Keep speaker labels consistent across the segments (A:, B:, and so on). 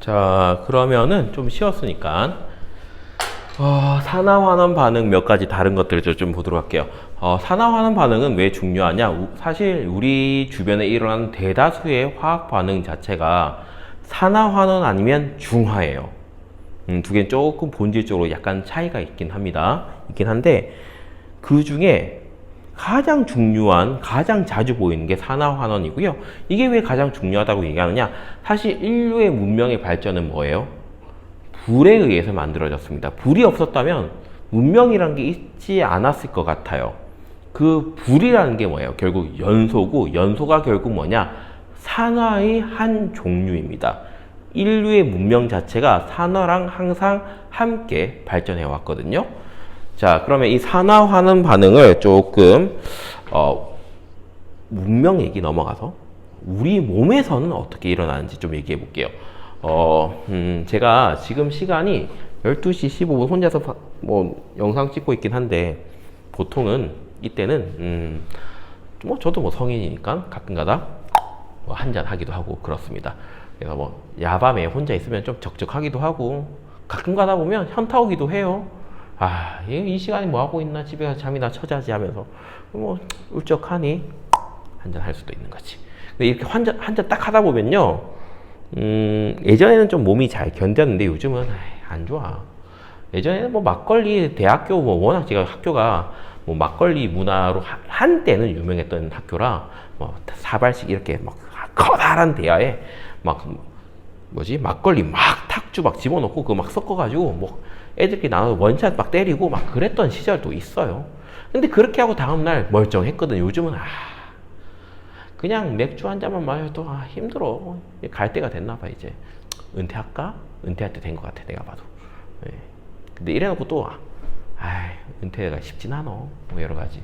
A: 자, 그러면은 좀 쉬웠으니까 어, 산화환원 반응 몇 가지 다른 것들을 좀- 좀 보도록 할게요. 어, 산화환원 반응은 왜 중요하냐? 우- 사실 우리 주변에 일어나는 대다수의 화학 반응 자체가 산화환원 아니면 중화예요. 음, 두 개는 조금 본질적으로 약간 차이가 있긴 합니다. 있긴 한데 그 중에 가장 중요한, 가장 자주 보이는 게 산화환원이고요. 이게 왜 가장 중요하다고 얘기하느냐? 사실 인류의 문명의 발전은 뭐예요? 불에 의해서 만들어졌습니다. 불이 없었다면 문명이란 게 있지 않았을 것 같아요. 그 불이라는 게 뭐예요? 결국 연소고 연소가 결국 뭐냐? 산화의 한 종류입니다. 인류의 문명 자체가 산화랑 항상 함께 발전해 왔거든요. 자, 그러면 이 산화하는 반응을 조금 어, 문명 얘기 넘어가서 우리 몸에서는 어떻게 일어나는지 좀 얘기해 볼게요. 어, 음, 제가 지금 시간이 12시 15분 혼자서 바- 뭐 영상 찍고 있긴 한데 보통은 이때는 음, 뭐 저도 뭐 성인이니까 가끔가다 뭐 한잔 하기도 하고 그렇습니다. 그래서 뭐 야밤에 혼자 있으면 좀 적적하기도 하고 가끔 가다 보면 현타 오기도 해요. 아, 이, 이 시간에 뭐 하고 있나? 집에 가서 잠이나 쳐자지 하면서. 뭐 울적하니? 한잔 할 수도 있는 거지. 근데 이렇게 한잔 한잔 딱 하다 보면요, 음, 예전에는 좀 몸이 잘 견뎠는데 요즘은 아이, 안 좋아. 예전에는 뭐 막걸리 대학교 뭐 워낙 제가 학교가 뭐 막걸리 문화로 하- 한때는 유명했던 학교라 뭐 사발씩 이렇게 막 커다란 대야에 막 뭐지? 막걸리 막 탁주 막 집어넣고 그거 막 섞어가지고 뭐 애들끼리 나눠서 원샷 막 때리고 막 그랬던 시절도 있어요. 근데 그렇게 하고 다음날 멀쩡했거든. 요즘은 아 그냥 맥주 한 잔만 마셔도 아 힘들어. 갈 때가 됐나 봐 이제 은퇴할까? 은퇴할 때 된 것 같아 내가 봐도. 예. 근데 이래놓고 또 아, 은퇴가 쉽진 않아. 뭐 여러 가지.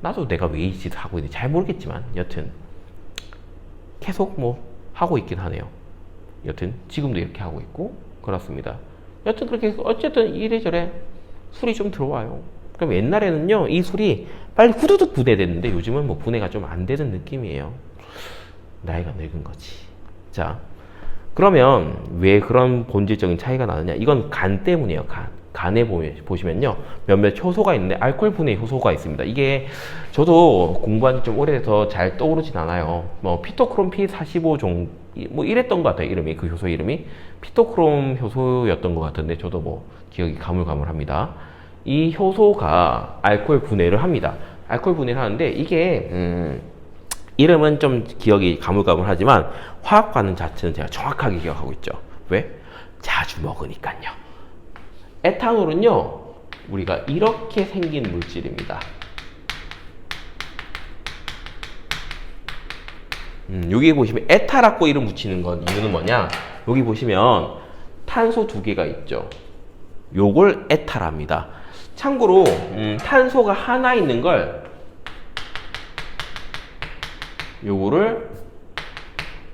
A: 나도 내가 왜 이 짓을 하고 있는지 잘 모르겠지만 여튼 계속 뭐 하고 있긴 하네요. 여튼 지금도 이렇게 하고 있고 그렇습니다. 여튼 그렇게 어쨌든 이래저래 술이 좀 들어와요. 그럼 옛날에는요 이 술이 빨리 후두둑 분해됐는데 요즘은 뭐 분해가 좀 안 되는 느낌이에요. 나이가 늙은 거지. 자 그러면 왜 그런 본질적인 차이가 나느냐? 이건 간 때문이에요. 간. 간에 보- 보시면요. 몇몇 효소가 있는데 알코올 분해 효소가 있습니다. 이게 저도 공부한 지 좀 오래돼서 잘 떠오르진 않아요. 뭐 피토크롬 P45 종, 뭐 이랬던 것 같아요. 이름이 그 효소 이름이 피토크롬 효소였던 것 같은데 저도 뭐 기억이 가물가물합니다. 이 효소가 알코올 분해를 합니다. 알코올 분해를 하는데 이게 음, 이름은 좀 기억이 가물가물하지만 화학 반응 자체는 제가 정확하게 기억하고 있죠. 왜? 자주 먹으니까요. 에탄올은요, 우리가 이렇게 생긴 물질입니다. 음, 여기 보시면 에타라고 이름 붙이는 건 이유는 뭐냐? 여기 보시면 탄소 두 개가 있죠. 요걸 에타랍니다. 참고로 음, 탄소가 하나 있는 걸 요거를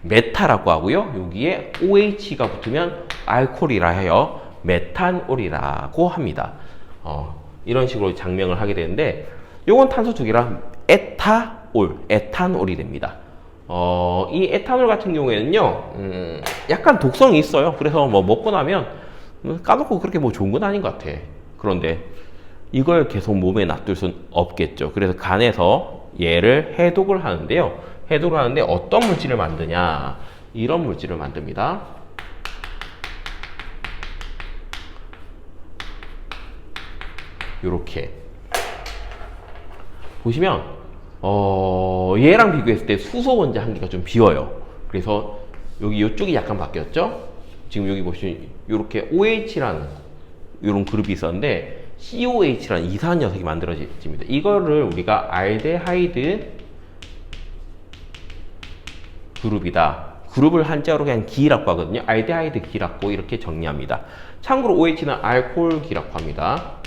A: 메타라고 하고요. 여기에 OH가 붙으면 알코올이라 해요. 메탄올이라고 합니다. 어, 이런 식으로 장명을 하게 되는데 요건 탄소 두 개라 에타올, 에탄올이 됩니다. 어, 이 에탄올 같은 경우에는요, 음, 약간 독성이 있어요. 그래서 뭐 먹고 나면 음, 까놓고 그렇게 뭐 좋은 건 아닌 것 같아. 그런데 이걸 계속 몸에 놔둘 순 없겠죠. 그래서 간에서 얘를 해독을 하는데요. 해독을 하는데 어떤 물질을 만드냐? 이런 물질을 만듭니다. 요렇게 보시면 어, 얘랑 비교했을 때 수소 원자 한 개가 좀 비어요. 그래서 여기 이쪽이 약간 바뀌었죠? 지금 여기 보시면 이렇게 OH라는 이런 그룹이 있었는데 COH라는 이상한 녀석이 만들어집니다. 이거를 우리가 알데하이드 그룹이다. 그룹을 한자로 그냥 기라고 하거든요. 알데하이드 기라고 이렇게 정리합니다. 참고로 OH는 알코올 기라고 합니다.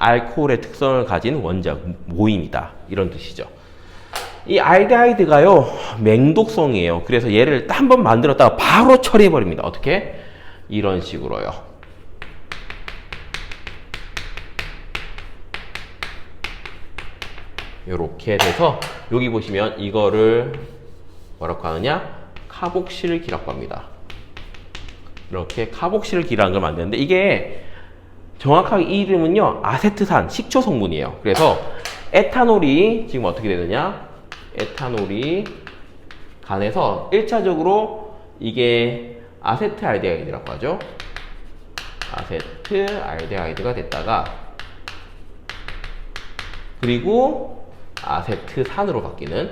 A: 알코올의 특성을 가진 원자 모임이다. 이런 뜻이죠. 이 알데하이드가요, 맹독성이에요. 그래서 얘를 한 번 만들었다가 바로 처리해버립니다. 어떻게? 이런 식으로요. 이렇게 돼서 여기 보시면 이거를 뭐라고 하느냐? 카복실 기라고 합니다. 이렇게 카복실 기라는 걸 만드는데 이게 정확하게 이 이름은요 아세트산 식초 성분이에요. 그래서 에탄올이 지금 어떻게 되느냐? 에탄올이 간에서 1차적으로 이게 아세트알데하이드라고 하죠. 아세트알데하이드가 됐다가 그리고 아세트산으로 바뀌는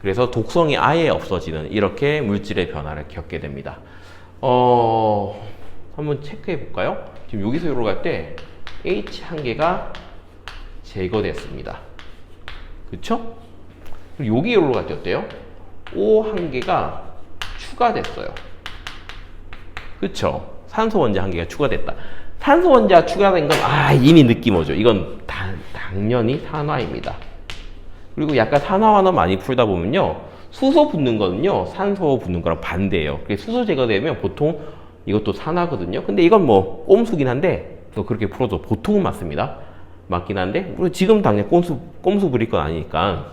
A: 그래서 독성이 아예 없어지는 이렇게 물질의 변화를 겪게 됩니다. 어, 한번 체크해 볼까요? 지금 여기서 여기로 갈 때 H 한 개가 제거됐습니다. 그리고 여기 여기로 갈 때 어때요? O 한 개가 추가됐어요. 그쵸? 산소 원자 한 개가 추가됐다. 산소 원자 추가된 건, 아, 이미 느낌 오죠. 이건 다, 당연히 산화입니다. 그리고 약간 산화환원 많이 풀다 보면요. 수소 붙는 거는요. 산소 붙는 거랑 반대예요. 수소 제거되면 보통 이것도 산화거든요. 근데 이건 뭐 꼼수긴 한데 또 그렇게 풀어도 보통은 맞습니다. 맞긴 한데 우리 지금 당장 꼼수 꼼수 부릴 건 아니니까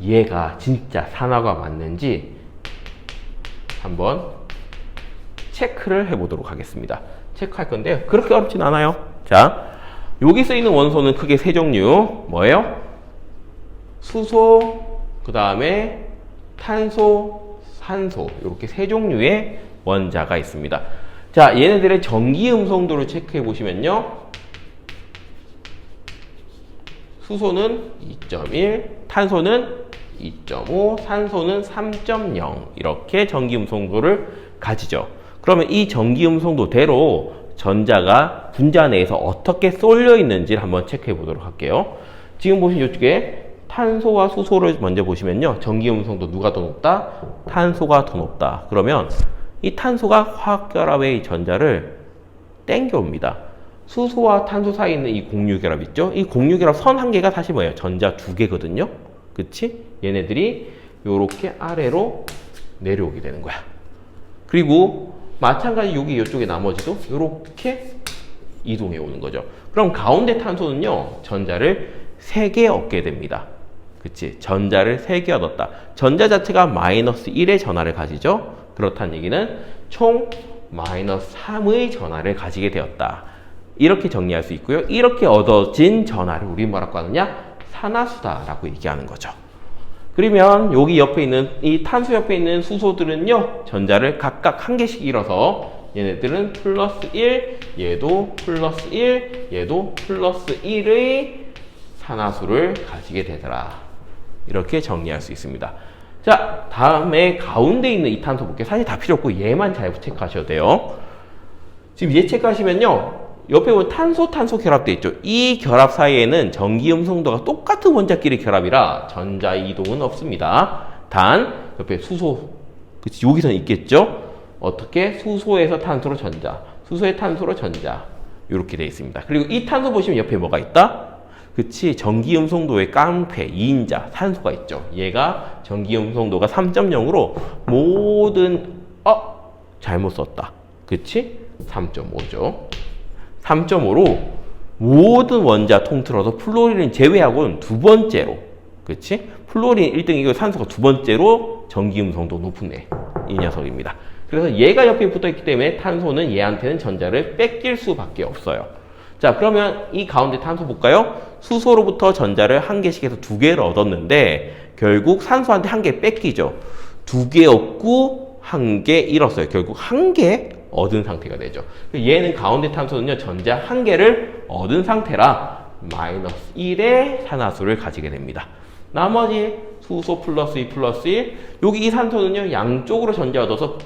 A: 얘가 진짜 산화가 맞는지 한번 체크를 해보도록 하겠습니다. 체크할 건데 그렇게 어렵진 않아요. 자, 여기 쓰이는 원소는 크게 세 종류. 뭐예요? 수소, 그 다음에 탄소, 산소 이렇게 세 종류의 원자가 있습니다. 자, 얘네들의 전기 음성도를 체크해 보시면요. 수소는 2.1, 탄소는 2.5, 산소는 3.0 이렇게 전기 음성도를 가지죠. 그러면 이 전기 음성도대로 전자가 분자 내에서 어떻게 쏠려 있는지를 한번 체크해 보도록 할게요. 지금 보신 이쪽에 탄소와 수소를 먼저 보시면요. 전기 음성도 누가 더 높다? 탄소가 더 높다. 그러면 이 탄소가 화학결합의 전자를 땡겨옵니다. 수소와 탄소 사이에 있는 이 공유결합 있죠? 이 공유결합 선 한 개가 사실 뭐예요? 전자 두 개거든요? 그치? 얘네들이 요렇게 아래로 내려오게 되는 거야. 그리고 마찬가지 여기 이쪽에 나머지도 요렇게 이동해 오는 거죠. 그럼 가운데 탄소는요, 전자를 세 개 얻게 됩니다. 그치? 전자를 세 개 얻었다. 전자 자체가 마이너스 1의 전하를 가지죠? 그렇다는 얘기는 총 마이너스 3의 전하를 가지게 되었다. 이렇게 정리할 수 있고요. 이렇게 얻어진 전하를 우리 뭐라고 하느냐? 산화수다라고 얘기하는 거죠. 그러면 여기 옆에 있는 이 탄소 옆에 있는 수소들은요. 전자를 각각 한 개씩 잃어서 얘네들은 플러스 1, 얘도 플러스 1, 얘도 플러스 1의 산화수를 가지게 되더라. 이렇게 정리할 수 있습니다. 자, 다음에 가운데 있는 이 탄소 볼게요. 사실 다 필요 없고 얘만 잘 체크하셔도 돼요. 지금 얘 체크하시면요. 옆에 보면 탄소 탄소 결합돼 있죠. 이 결합 사이에는 전기 음성도가 똑같은 원자끼리 결합이라 전자 이동은 없습니다. 단 옆에 수소 그치 여기서는 있겠죠. 어떻게 수소에서 탄소로 전자, 수소의 탄소로 전자 이렇게 돼 있습니다. 그리고 이 탄소 보시면 옆에 뭐가 있다? 그치 전기 음성도의 깡패 2인자 산소가 있죠. 얘가 전기 음성도가 3.0으로 모든 어 잘못 썼다. 그치 3.5죠. 3.5로 모든 원자 통틀어서 플로린을 제외하고는 두 번째로 그치? 플로린 1등이고 산소가 두 번째로 전기 음성도 높은 애 이 녀석입니다. 그래서 얘가 옆에 붙어 있기 때문에 탄소는 얘한테는 전자를 뺏길 수밖에 없어요. 자 그러면 이 가운데 탄소 볼까요? 수소로부터 전자를 한 개씩 해서 두 개를 얻었는데 결국 산소한테 한 개 뺏기죠. 두 개 얻고 한 개 잃었어요. 결국 한 개 얻은 상태가 되죠. 얘는 가운데 탄소는요 전자 한 개를 얻은 상태라 마이너스 1의 산화수를 가지게 됩니다. 나머지 수소 플러스 2 플러스 1 여기 이 산소는요 양쪽으로 전자 얻어서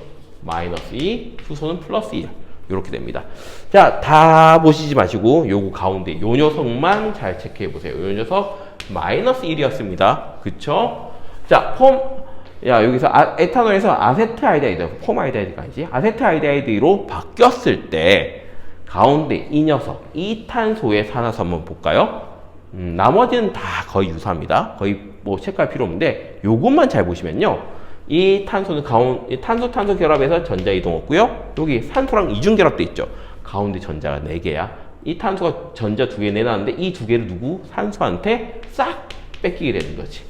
A: 마이너스 2 수소는 플러스 1 이렇게 됩니다. 자, 다 보시지 마시고 요거 가운데 요 녀석만 잘 체크해 보세요. 요 녀석 마이너스 1이었습니다. 그쵸? 자, 폼, 야, 여기서 아, 에탄올에서 아세트알데히드, 폼알데히드가 아니지? 아세트알데히드로 바뀌었을 때 가운데 이 녀석, 이 탄소의 산화수 한번 볼까요? 음, 나머지는 다 거의 유사합니다. 거의 뭐 체크할 필요 없는데 요것만 잘 보시면요. 이 탄소는 가운 이 탄소 탄소 결합에서 전자 이동 없고요. 여기 산소랑 이중 결합돼 있죠. 가운데 전자가 4개야. 이 탄소가 전자 두 개 내놨는데 이 두 개를 누구 산소한테 싹 뺏기게 되는 거지.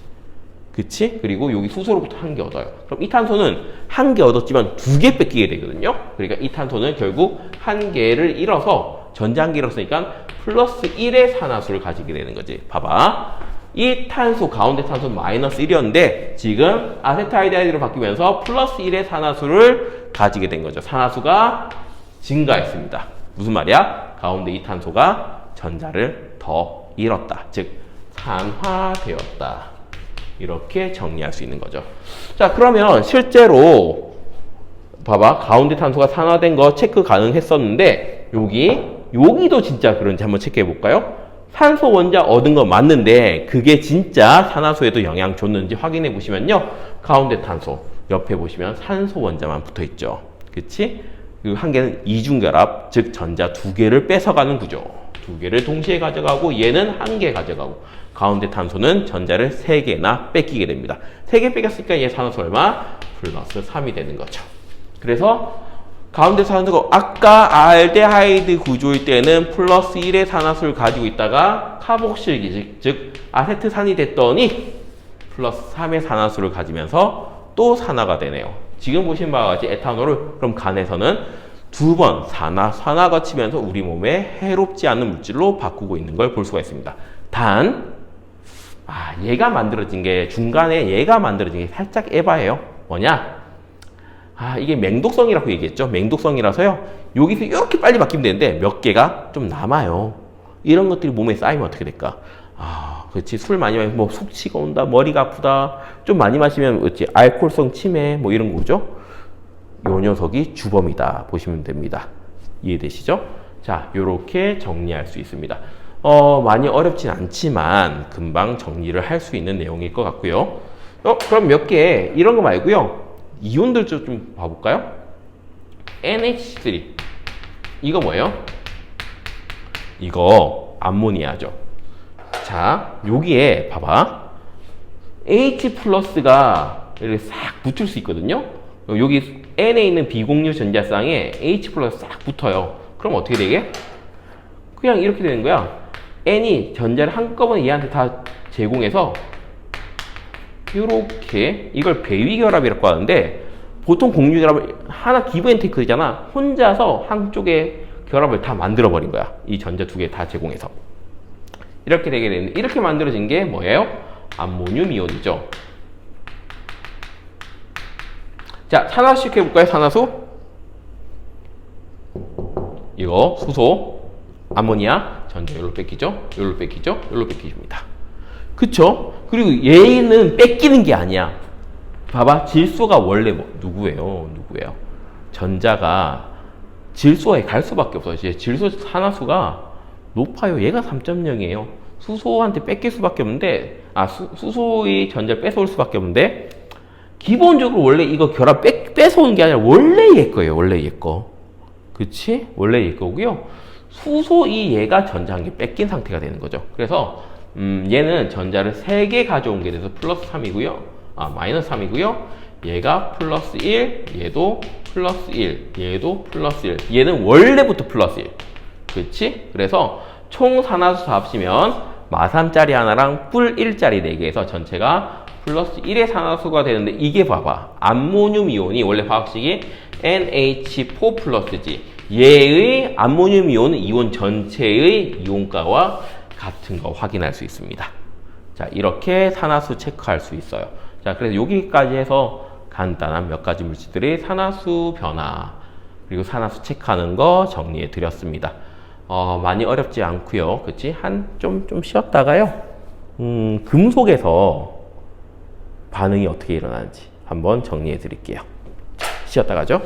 A: 그치? 그리고 여기 수소로부터 한 개 얻어요. 그럼 이 탄소는 한 개 얻었지만 두 개 뺏기게 되거든요. 그러니까 이 탄소는 결국 한 개를 잃어서 전자 한 개 잃었으니까 플러스 1의 산화수를 가지게 되는 거지. 봐봐. 이 탄소, 가운데 탄소는 마이너스 1이었는데 지금 아세트알데하이드로 바뀌면서 플러스 1의 산화수를 가지게 된 거죠. 산화수가 증가했습니다. 무슨 말이야? 가운데 이 탄소가 전자를 더 잃었다. 즉, 산화되었다. 이렇게 정리할 수 있는 거죠. 자, 그러면 실제로 봐봐. 가운데 탄소가 산화된 거 체크 가능했었는데 여기 여기도 진짜 그런지 한번 체크해 볼까요? 산소 원자 얻은 거 맞는데 그게 진짜 산화수에도 영향 줬는지 확인해 보시면요. 가운데 탄소 옆에 보시면 산소 원자만 붙어 있죠. 그치? 그리고 한 개는 이중결합, 즉 전자 두 개를 뺏어가는 구조. 두 개를 동시에 가져가고 얘는 한 개 가져가고 가운데 탄소는 전자를 세 개나 뺏기게 됩니다. 세 개 뺏겼으니까 얘 산화수 얼마? 플러스 3이 되는 거죠. 그래서 가운데 산화수가 아까 알데하이드 구조일 때는 플러스 1의 산화수를 가지고 있다가 카복실기식 즉 아세트산이 됐더니 플러스 3의 산화수를 가지면서 또 산화가 되네요. 지금 보신 바와 같이 에탄올을 그럼 간에서는 두 번 산화, 산화 거치면서 우리 몸에 해롭지 않은 물질로 바꾸고 있는 걸 볼 수가 있습니다. 단, 아, 얘가 만들어진 게, 중간에 얘가 만들어진 게 살짝 에바예요. 뭐냐? 아, 이게 맹독성이라고 얘기했죠. 맹독성이라서요. 여기서 이렇게 빨리 바뀌면 되는데 몇 개가 좀 남아요. 이런 것들이 몸에 쌓이면 어떻게 될까? 아, 그렇지. 술 많이 마시면 뭐 숙취가 온다, 머리가 아프다. 좀 많이 마시면 그렇지. 알코올성 치매 뭐 이런 거죠. 요 녀석이 주범이다 보시면 됩니다. 이해되시죠? 자, 요렇게 정리할 수 있습니다. 어, 많이 어렵진 않지만 금방 정리를 할 수 있는 내용일 것 같고요. 어, 그럼 몇 개 이런 거 말고요. 이온들 좀, 좀 봐볼까요? NH3 이거 뭐예요? 이거 암모니아죠. 자, 여기에 봐봐. H 플러스가 이렇게 싹 붙을 수 있거든요. 여기 N에 있는 비공유 전자쌍에 H 플러스 싹 붙어요. 그럼 어떻게 되게? 그냥 이렇게 되는 거야. N이 전자를 한꺼번에 얘한테 다 제공해서 이렇게 이걸 배위 결합이라고 하는데 보통 공유 결합을 하나 기브 앤 테이크잖아. 혼자서 한쪽에 결합을 다 만들어 버린 거야. 이 전자 두 개 다 제공해서. 이렇게 되게 되는데 이렇게 만들어진 게 뭐예요? 암모늄 이온이죠. 자, 산화수 시켜볼까요? 산화수? 이거 수소, 아모니아, 전자 여기로 뺏기죠? 여기로 뺏기죠? 여기로 뺏기줍니다. 그쵸? 그리고 얘는 뺏기는 게 아니야. 봐봐, 질소가 원래 뭐, 누구예요? 누구예요? 전자가 질소에 갈 수밖에 없어요. 질소 산화수가 높아요. 얘가 3.0이에요. 수소한테 뺏길 수밖에 없는데, 아, 수, 수소의 전자를 뺏어올 수밖에 없는데, 기본적으로 원래 이거 결합 뺏, 뺏어오는 게 아니라 원래 얘 거예요. 원래 얘 거. 그치? 원래 얘 거고요. 수소 이 얘가 전자 한개 뺏긴 상태가 되는 거죠. 그래서 음, 얘는 전자를 3개 가져온 게 돼서 플러스 3이고요. 아, 마이너스 3이고요. 얘가 플러스 1, 얘도 플러스 1, 얘도 플러스 1. 얘는 원래부터 플러스 1. 그렇지? 그래서 총 산화수 다 합치면 마3짜리 하나랑 뿔 1짜리 4개에서 전체가 플러스 1의 산화수가 되는데 이게 봐봐. 암모늄 이온이 원래 화학식이 NH4 플러스지. 얘의 암모늄 이온은 이온 전체의 이온가와 같은 거 확인할 수 있습니다. 자, 이렇게 산화수 체크할 수 있어요. 자, 그래서 여기까지 해서 간단한 몇 가지 물질들의 산화수 변화, 그리고 산화수 체크하는 거 정리해 드렸습니다. 어, 많이 어렵지 않고요. 그치? 한, 좀, 좀 쉬었다가요. 음, 금속에서 반응이 어떻게 일어나는지 한번 정리해 드릴게요. 자, 쉬었다 가죠.